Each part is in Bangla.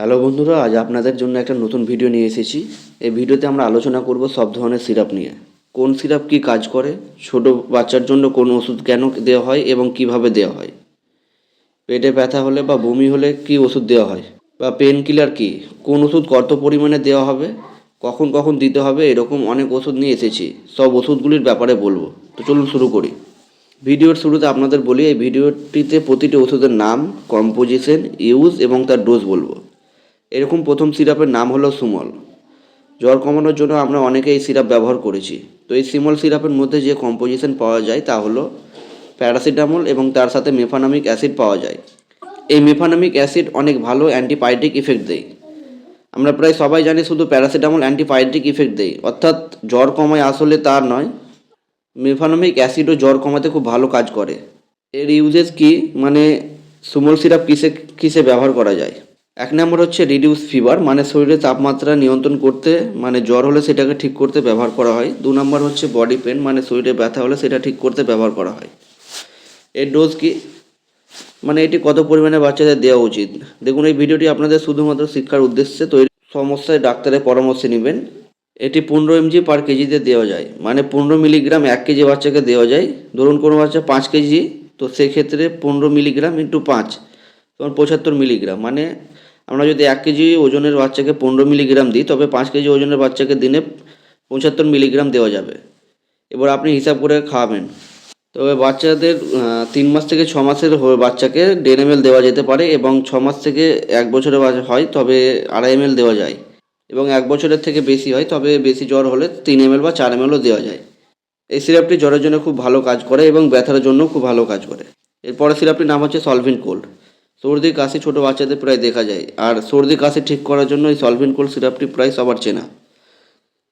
হ্যালো বন্ধুরা, আজ আপনাদের জন্য একটা নতুন ভিডিও নিয়ে এসেছি। এই ভিডিওতে আমরা আলোচনা করব সব ধরনের সিরাপ নিয়ে। কোন সিরাপ কি কাজ করে, ছোট বাচ্চার জন্য কোন ওষুধ কেন দেওয়া হয় এবং কীভাবে দেওয়া হয়? পেটে ব্যথা হলে বা বমি হলে কি ওষুধ দেওয়া হয়? বা পেন কিলার কি? কোন ওষুধ কত পরিমাণে দেওয়া হবে? কখন কখন দিতে হবে? এরকম অনেক ওষুধ নিয়ে এসেছি। সব ওষুধগুলির ব্যাপারে বলব। তো চলুন শুরু করি। ভিডিওর শুরুতে আপনাদের বলি, এই ভিডিওটিতে প্রতিটি ওষুধের নাম কম্পোজিশন ইউজ এবং তার ডোজ বলব। এরকম প্রথম সিরাপের নাম হলো সুমল। জ্বর কমানোর জন্য আমরা অনেকে এই সিরাপ ব্যবহার করেছি। তো এই সিমল সিরাপের মধ্যে যে কম্পোজিশন পাওয়া যায় তা হলো প্যারাসিটামল এবং তার সাথে মেফানামিক অ্যাসিড পাওয়া যায়। এই মেফানামিক অ্যাসিড অনেক ভালো অ্যান্টিবায়োটিক ইফেক্ট দেয়। আমরা প্রায় সবাই জানি শুধু প্যারাসিটামল অ্যান্টিবায়োটিক ইফেক্ট দেয়। অর্থাৎ জ্বর কমায় আসলে তার নয় মেফানামিক অ্যাসিডও জ্বর কমাতে খুব ভালো কাজ করে। এর ইউজেস কি? মানে সুমল সিরাপ কিসে কিসে ব্যবহার করা যায়? এক নম্বর হচ্ছে রিডিউস ফিভার মানে শরীরে তাপমাত্রা নিয়ন্ত্রণ করতে মানে জ্বর হলে সেটাকে ঠিক করতে ব্যবহার করা হয়। দু নম্বর হচ্ছে বডি পেন মানে শরীরে ব্যথা হলে সেটা ঠিক করতে ব্যবহার করা হয়। এর ডোজ কি? মানে এটি কত পরিমাণে বাচ্চাদের দেওয়া উচিত? দেখুন, এই ভিডিওটি আপনাদের শুধুমাত্র শিক্ষার উদ্দেশ্যে তৈরি। সমস্যায় ডাক্তারের পরামর্শ নেবেন। এটি পনেরো এমজি পার কেজিতে দেওয়া যায়। মানে পনেরো মিলিগ্রাম এক কেজি বাচ্চাকে দেওয়া যায়। ধরুন, কোনো বাচ্চা পাঁচ কেজি তো সেক্ষেত্রে পনেরো মিলিগ্রাম ইন্টু পাঁচ, তখন পঁচাত্তর মিলিগ্রাম মানে আমরা যদি এক কেজি ওজনের বাচ্চাকে পনেরো মিলিগ্রাম দিই, তবে পাঁচ কেজি ওজনের বাচ্চাকে দিনে পঁচাত্তর মিলিগ্রাম দেওয়া যাবে। এবার আপনি হিসাব করে খাওয়াবেন তবে বাচ্চাদের তিন মাস থেকে ছ মাসের বাচ্চাকে দেড় এম দেওয়া যেতে পারে এবং ছ মাস থেকে এক বছরের হয়, তবে আড়াই এম দেওয়া যায়। এবং এক বছরের থেকে বেশি হয়, তবে বেশি জ্বর হলে তিন এম বা চার এম দেওয়া যায়। এই সিরাপটি জ্বরের জন্য খুব ভালো কাজ করে এবং ব্যথার জন্য খুব ভালো কাজ করে। এরপরে সিরাপটির নাম হচ্ছে সলভিন কোল্ড। সর্দি কাশি ছোট বাচ্চাদের প্রায় দেখা যায়। আর সর্দি কাশি ঠিক করার জন্য এই সলভিন কোল্ড সিরাপটি প্রায় সবার চেনা।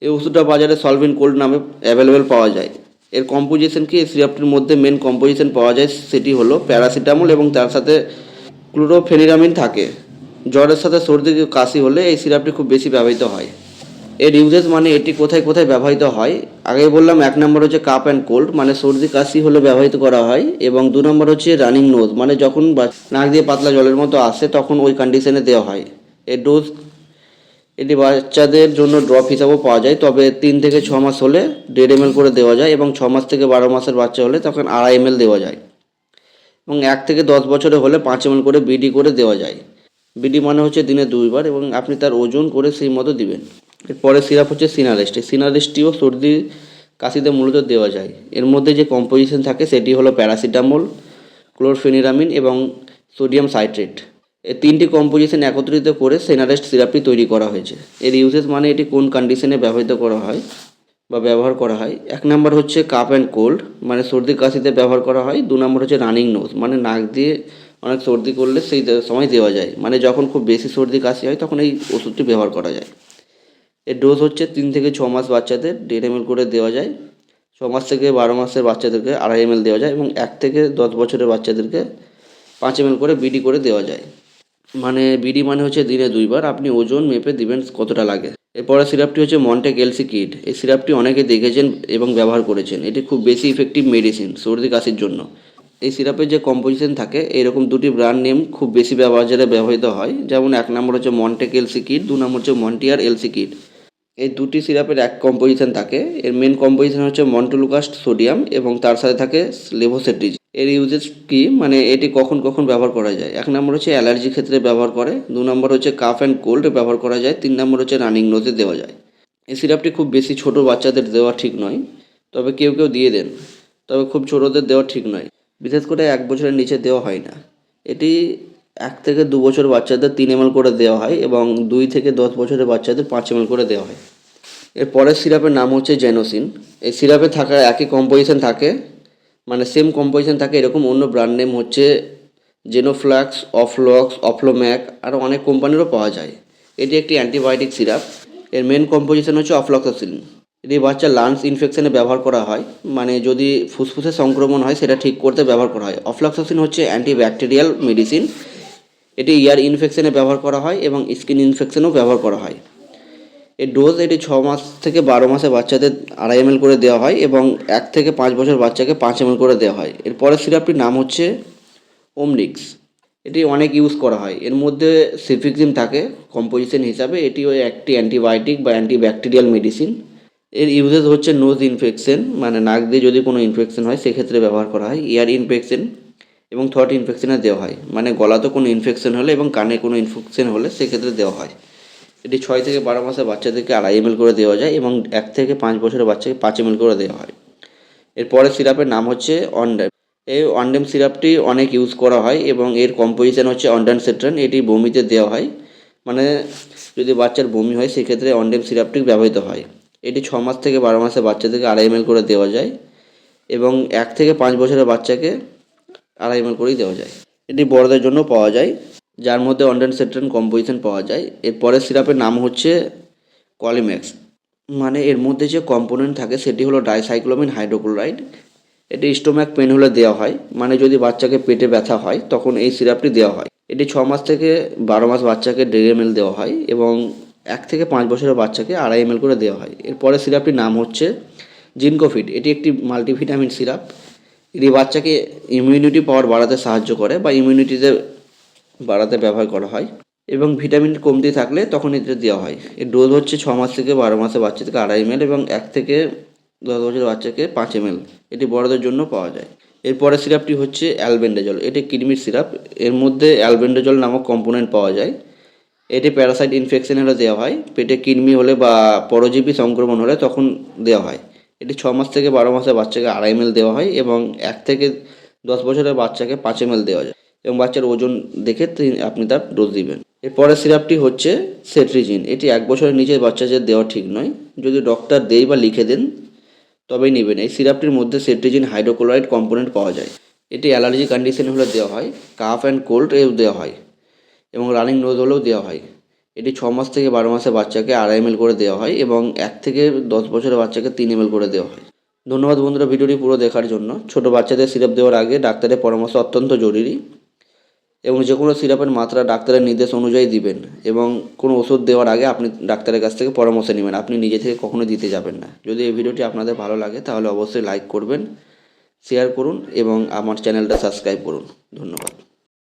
এই ওষুধটা বাজারে সলভিন কোল্ড নামে অ্যাভেলেবেল পাওয়া যায়। এর কম্পোজিশন কি? এই সিরাপটির মধ্যে মেন কম্পোজিশন পাওয়া যায় সেটি হলো প্যারাসিটামল এবং তার সাথে ক্লোরোফেনিরামিন থাকে। জ্বরের সাথে সর্দি কাশি হলে এই সিরাপটি খুব বেশি ব্যবহৃত হয়। এর ইউজেস মানে এটি কোথায় কোথায় ব্যবহৃত হয়? আগে বললাম এক নম্বর হচ্ছে কাপ অ্যান্ড কোল্ড মানে সর্দি কাশি হলে ব্যবহৃত করা হয়, এবং দু নম্বর হচ্ছে রানিং নোজ মানে যখন নাক দিয়ে পাতলা জলের মতো আসে তখন ওই কন্ডিশনে দেওয়া হয়। এর ডোজ এটি বাচ্চাদের জন্য ড্রপ হিসাবেও পাওয়া যায়, তবে তিন থেকে ছ মাস হলে দেড় এম করে দেওয়া যায়, এবং ছ মাস থেকে বারো মাসের বাচ্চা হলে তখন আড়াই এম দেওয়া যায়। এবং এক থেকে দশ বছরে হলে পাঁচ এম করে বিডি করে দেওয়া যায়। বিডি মানে হচ্ছে দিনে দুইবার, এবং আপনি তার ওজন করে সেই মতো দিবেন। এরপরে সিরাপ হচ্ছে সিনারেস্ট এই সিনারেস্টটিও সর্দি কাশিতে মূলত দেওয়া যায়। এর মধ্যে যে কম্পোজিশন থাকে সেটি হলো প্যারাসিটামল ক্লোরফেনিরামিন এবং সোডিয়াম সাইট্রেট এই তিনটি কম্পোজিশন একত্রিত করে সেনারেস্ট সিরাপটি তৈরি করা হয়েছে। এর ইউজেস মানে এটি কোন কন্ডিশনে ব্যবহৃত করা হয় বা ব্যবহার করা হয়। এক নম্বর হচ্ছে কাপ অ্যান্ড কোল্ড মানে সর্দি কাশিতে ব্যবহার করা হয়। দু নম্বর হচ্ছে রানিং নোজ মানে নাক দিয়ে অনেক সর্দি করলে সেই সময় দেওয়া যায়। মানে যখন খুব বেশি সর্দি কাশি হয় তখন এই ওষুধটি ব্যবহার করা যায়। এর ডোজ হচ্ছে তিন থেকে ছ মাস বাচ্চাদের দেড় এম করে দেওয়া যায়। ছ মাস থেকে বারো মাসের বাচ্চাদেরকে আড়াই এম দেওয়া যায় এবং এক থেকে দশ বছরের বাচ্চাদেরকে পাঁচ এম করে বিডি করে দেওয়া যায়। মানে বিডি মানে হচ্ছে দিনে দুইবার। আপনি ওজন মেপে দিবেন কতটা লাগে। এরপরে সিরাপটি হচ্ছে মন্টেক এলসি কিট এই সিরাপটি অনেকে দেখেছেন এবং ব্যবহার করেছেন। এটি খুব বেশি ইফেক্টিভ মেডিসিন সর্দি কাশির জন্য। এই সিরাপের যে কম্পোজিশন থাকে, এরকম দুটি ব্র্যান্ড নেম খুব বেশি বাজারে ব্যবহৃত হয়। যেমন এক নম্বর হচ্ছে মন্টেক এলসি কিট দু নম্বর হচ্ছে মন্টিয়ার এলসি কিট এই দুটি সিরাপের এক কম্পোজিশন থাকে। এর মেন কম্পোজিশন হচ্ছে মন্টুলুকাস্ট সোডিয়াম এবং তার সাথে থাকে লেভোসেট্রিজ। এর ইউজেস কি? মানে এটি কখন কখন ব্যবহার করা যায়? এক নম্বর হচ্ছে অ্যালার্জি ক্ষেত্রে ব্যবহার করে। দু নম্বর হচ্ছে কাফ অ্যান্ড কোল্ড ব্যবহার করা যায়। তিন নম্বর হচ্ছে রানিং নোজে দেওয়া যায়। এই সিরাপটি খুব বেশি ছোট বাচ্চাদের দেওয়া ঠিক নয়। তবে কেউ কেউ দিয়ে দেন। তবে খুব ছোটদের দেওয়া ঠিক নয়। বিশেষ করে এক বছরের নিচে দেওয়া হয় না। এটি এক থেকে দু বছর বাচ্চাদের তিন এম করে দেওয়া হয় এবং দুই থেকে দশ বছরের বাচ্চাদের পাঁচ এম করে দেওয়া হয়। এর পরের সিরাপের নাম হচ্ছে জেনোসিন। এই সিরাপে থাকা একই কম্পোজিশন থাকে মানে সেম কম্পোজিশন থাকে, এরকম অন্য ব্র্যান্ড নেম হচ্ছে জেনোফ্লাক্স অফলক্স অফলোম্যাক আরও অনেক কোম্পানিরও পাওয়া যায়। এটি একটি অ্যান্টিবায়োটিক সিরাপ। এর মেন কম্পোজিশন হচ্ছে অফলক্সাসিলিন এটি বাচ্চা লাংস ইনফেকশনে ব্যবহার করা হয় মানে যদি ফুসফুসে সংক্রমণ হয়, সেটা ঠিক করতে ব্যবহার করা হয়। অফলক্সাসিন হচ্ছে অ্যান্টিব্যাকটেরিয়াল মেডিসিন এটি ইয়ার ইনফেকশনে ব্যবহার করা হয় এবং স্কিন ইনফেকশনেও ব্যবহার করা হয়। এর ডোজ এটি ছ মাস থেকে বারো মাসে বাচ্চাদের আড়াই এম করে দেওয়া হয় এবং এক থেকে পাঁচ বছর বাচ্চাকে পাঁচ এম করে দেওয়া হয়। এর পরের সিরাপটির নাম হচ্ছে ওমনিক্স এটি অনেক ইউজ করা হয়। এর মধ্যে সিফিক্সিম থাকে কম্পোজিশন হিসাবে। এটি ওই একটি অ্যান্টিবায়োটিক বা অ্যান্টিব্যাকটেরিয়াল মেডিসিন এর ইউজেস হচ্ছে নোজ ইনফেকশন মানে নাক দিয়ে যদি কোনো ইনফেকশন হয়, সেক্ষেত্রে ব্যবহার করা হয়। ইয়ার ইনফেকশন এবং থ্রট ইনফেকশনে দেওয়া হয়। মানে গলাতে কোনো ইনফেকশন হলে এবং কানে কোনো ইনফেকশন হলে সেক্ষেত্রে দেওয়া হয়। এটি ছয় থেকে বারো মাসের বাচ্চাদেরকে আড়াই এমএল করে দেওয়া যায় এবং এক থেকে পাঁচ বছরের বাচ্চাকে পাঁচ এমএল করে দেওয়া হয়। এরপরে সিরাপের নাম হচ্ছে অনডেম এই অনডেম সিরাপটি অনেক ইউজ করা হয় এবং এর কম্পোজিশন হচ্ছে অন্ডান সেট্রান এটি বমিতে দেওয়া হয়। মানে যদি বাচ্চার বমি হয়, সেক্ষেত্রে অনডেম সিরাপটি ব্যবহৃত হয়। এটি ছ মাস থেকে বারো মাসের বাচ্চাদেরকে আড়াই এমএল করে দেওয়া যায় এবং এক থেকে পাঁচ বছরের বাচ্চাকে আড়াই এমএল করেই দেওয়া যায়। এটি বড়দের জন্য পাওয়া যায়, যার মধ্যে অন্ডান সেট্রান কম্পোজিশন পাওয়া যায়। এরপরের সিরাপের নাম হচ্ছে কলিম্যাক্স মানে এর মধ্যে যে কম্পোনেন্ট থাকে, সেটি হলো ডাইসাইক্লোমিন হাইড্রোক্লোরাইড। এটি স্টোম্যাক পেন হলে দেওয়া হয়। মানে যদি বাচ্চাকে পেটে ব্যথা হয়, তখন এই সিরাপটি দেওয়া হয়। এটি ছ মাস থেকে বারো মাস বাচ্চাকে দেড় এম দেওয়া হয় এবং এক থেকে পাঁচ বছরের বাচ্চাকে আড়াই এম করে দেওয়া হয়। এরপরে সিরাপটির নাম হচ্ছে জিনকোফিট এটি একটি মাল্টিভিটামিন সিরাপ। এটি বাচ্চাকে ইমিউনিটি পাওয়ার বাড়াতে সাহায্য করে বা ইমিউনিটিতে বাড়াতে ব্যবহার করা হয় এবং ভিটামিন কমতি থাকলে তখন এতে দেওয়া হয়। এর ডোজ হচ্ছে ছ মাস থেকে বারো মাসে বাচ্চা থেকে আড়াই এম এবং এক থেকে দশ বছরের বাচ্চাকে পাঁচ এম এটি বড়দের জন্য পাওয়া যায়। এরপরে সিরাপটি হচ্ছে অ্যালবেন্ডাজল এটি কিডনির সিরাপ এর মধ্যে অ্যালবেন্ডাজল নামক কম্পোনেন্ট পাওয়া যায়। এটি প্যারাসাইট ইনফেকশন হলে দেওয়া হয়। পেটে কৃমি হলে বা পরজীবী সংক্রমণ হলে তখন দেওয়া হয়। এটি ছ মাস থেকে বারো মাসের বাচ্চাকে আড়াই এম দেওয়া হয় এবং এক থেকে দশ বছরের বাচ্চাকে পাঁচ এম দেওয়া যায় এবং বাচ্চার ওজন দেখে আপনি তার ডোজ দিবেন। এরপরের সিরাপটি হচ্ছে সেট্রিজিন এটি এক বছরের নিচের বাচ্চাদের দেওয়া ঠিক নয়। যদি ডক্টর দেয় বা লিখে দেন, তবেই নেবেন। এই সিরাপটির মধ্যে সেট্রিজিন হাইড্রোক্লোরাইড কম্পোনেন্ট পাওয়া যায়। এটি অ্যালার্জি কন্ডিশন হলে দেওয়া হয় কাফ অ্যান্ড কোল্ড এও দেওয়া হয় এবং রানিং নোজ হলেও দেওয়া হয়। এটি ছ মাস থেকে বারো মাসের বাচ্চাকে আড়াই এম করে দেওয়া হয় এবং এক থেকে দশ বছরের বাচ্চাকে তিন এম করে দেওয়া হয়। ধন্যবাদ বন্ধুরা ভিডিওটি পুরো দেখার জন্য। ছোট বাচ্চাদের সিরাপ দেওয়ার আগে ডাক্তারের পরামর্শ অত্যন্ত জরুরি এবং যে কোনো সিরাপের মাত্রা ডাক্তারের নির্দেশ অনুযায়ী দিবেন এবং কোনো ওষুধ দেওয়ার আগে আপনি ডাক্তারের কাছ থেকে পরামর্শ নেবেন। আপনি নিজে থেকে কখনো দিতে যাবেন না। যদি এই ভিডিওটি আপনাদের ভালো লাগে তাহলে অবশ্যই লাইক করবেন, শেয়ার করুন এবং আমার চ্যানেলটা সাবস্ক্রাইব করুন। ধন্যবাদ।